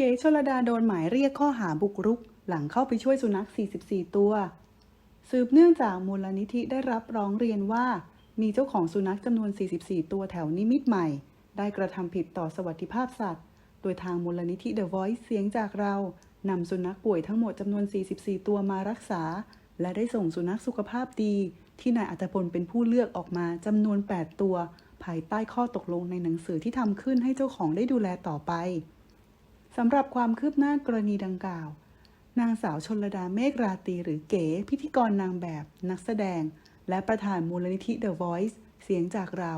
เก๋ชลดาโดนหมายเรียกข้อหาบุกรุก หลังเข้าไปช่วยสุนัข 44 ตัว สืบเนื่องจากมูลนิธิได้รับร้องเรียนว่า มีเจ้าของสุนัขจำนวน 44 ตัวแถวนิมิตใหม่ ได้กระทำผิดต่อสวัสดิภาพสัตว์ โดยทางมูลนิธิ The Voice เสียงจากเรานำสุนัขป่วยทั้งหมดจำนวน 44 ตัวมารักษา และได้ส่งสุนัขสุขภาพดี ที่นายอัตพลเป็นผู้เลือกออกมาจำนวน 8 ตัว ภายใต้ข้อตกลงในหนังสือที่ทำขึ้นให้เจ้าของได้ดูแลต่อไป สำหรับความคืบหน้ากรณีดังกล่าว นางสาวชนระดาเมฆราตรีหรือเก๋ พิธีกรนางแบบ นักแสดง และประธานมูลนิธิ The Voice เสียงจากเรา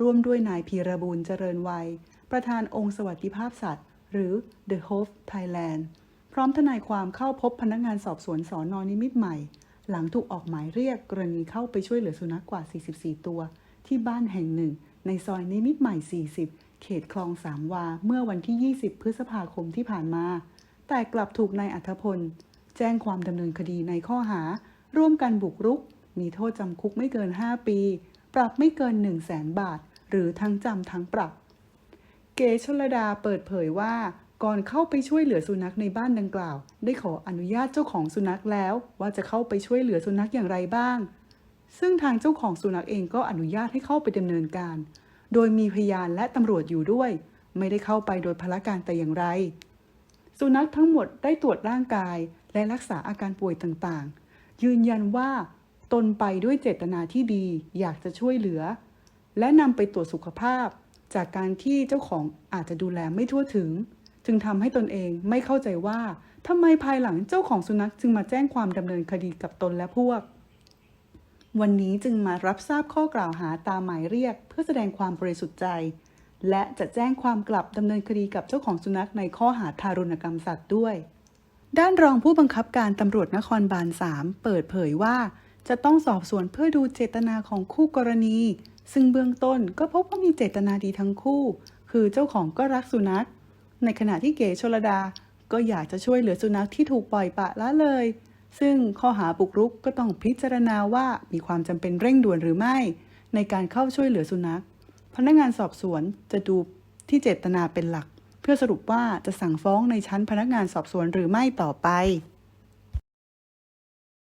ร่วมด้วยนายพีระบุญเจริญวัย ประธานองค์สวัสดิภาพสัตว์ หรือ The Hope Thailand พร้อมทนายความเข้าพบพนักงานสอบสวนสอนอนิมิตรใหม่ หลังถูกออกหมายเรียกกรณีเข้าไปช่วยเหลือสุนัขกว่า 44 ตัว ที่บ้านแห่งหนึ่ง ในซอยนิมิตรใหม่ 40 เขตคลองสามวา เมื่อวันที่ 20 พฤษภาคมที่ผ่านมา แต่กลับถูกนายอัธพล แจ้งความดำเนินคดีในข้อหา ร่วมกันบุกรุก มีโทษจำคุกไม่เกิน 5 ปี ปรับไม่เกิน 1 0 0 0 0แสนบาท หรือทั้งจำทั้งปรับ เกชลดาเปิดเผยว่าก่อนเข้าไปช่วยเหลือสุนัขในบ้านดังกล่าว ได้ขออนุญาตเจ้าของสุนัขแล้ว ว่าจะเข้าไปช่วยเหลือสุนัขอย่างไรบ้าง ซึ่งทางเจ้าของสุนัขเองก็อนุญาตให้เข้าไปดำเนินการ โดยมีพยานและตำรวจอยู่ด้วย ไม่ได้เข้าไปโดยพละการแต่อย่างไร สุนัขทั้งหมดได้ตรวจร่างกายและรักษาอาการป่วยต่างๆ ยืนยันว่าตนไปด้วยเจตนาที่ดีอยากจะช่วยเหลือ และนำไปตรวจสุขภาพ จากการที่เจ้าของอาจจะดูแลไม่ทั่วถึง จึงทำให้ตนเองไม่เข้าใจว่าทำไมภายหลังเจ้าของสุนัขจึงมาแจ้งความดำเนินคดีกับตนและพวก วันนี้จึงมารับทราบข้อกล่าวหาตามหมายเรียก เพื่อแสดงความบริสุทธิ์ใจ และจะแจ้งความกลับดำเนินคดีกับเจ้าของสุนัขในข้อหาทารุณกรรมสัตว์ด้วย ด้านรองผู้บังคับการตำรวจนครบาล 3 เปิดเผยว่า จะต้องสอบสวนเพื่อดูเจตนาของคู่กรณี ซึ่งเบื้องต้นก็พบว่ามีเจตนาดีทั้งคู่ คือเจ้าของก็รักสุนัข ในขณะที่เก๋ชลดาก็อยากจะช่วยเหลือสุนัขที่ถูกปล่อยปละละเลย ซึ่งข้อหาบุกรุกก็ต้องพิจารณาว่ามีความจำเป็นเร่งด่วนหรือไม่ ในการเข้าช่วยเหลือสุนัข พนักงานสอบสวนจะดูที่เจตนาเป็นหลัก เพื่อสรุปว่าจะสั่งฟ้องในชั้นพนักงานสอบสวนหรือไม่ต่อไป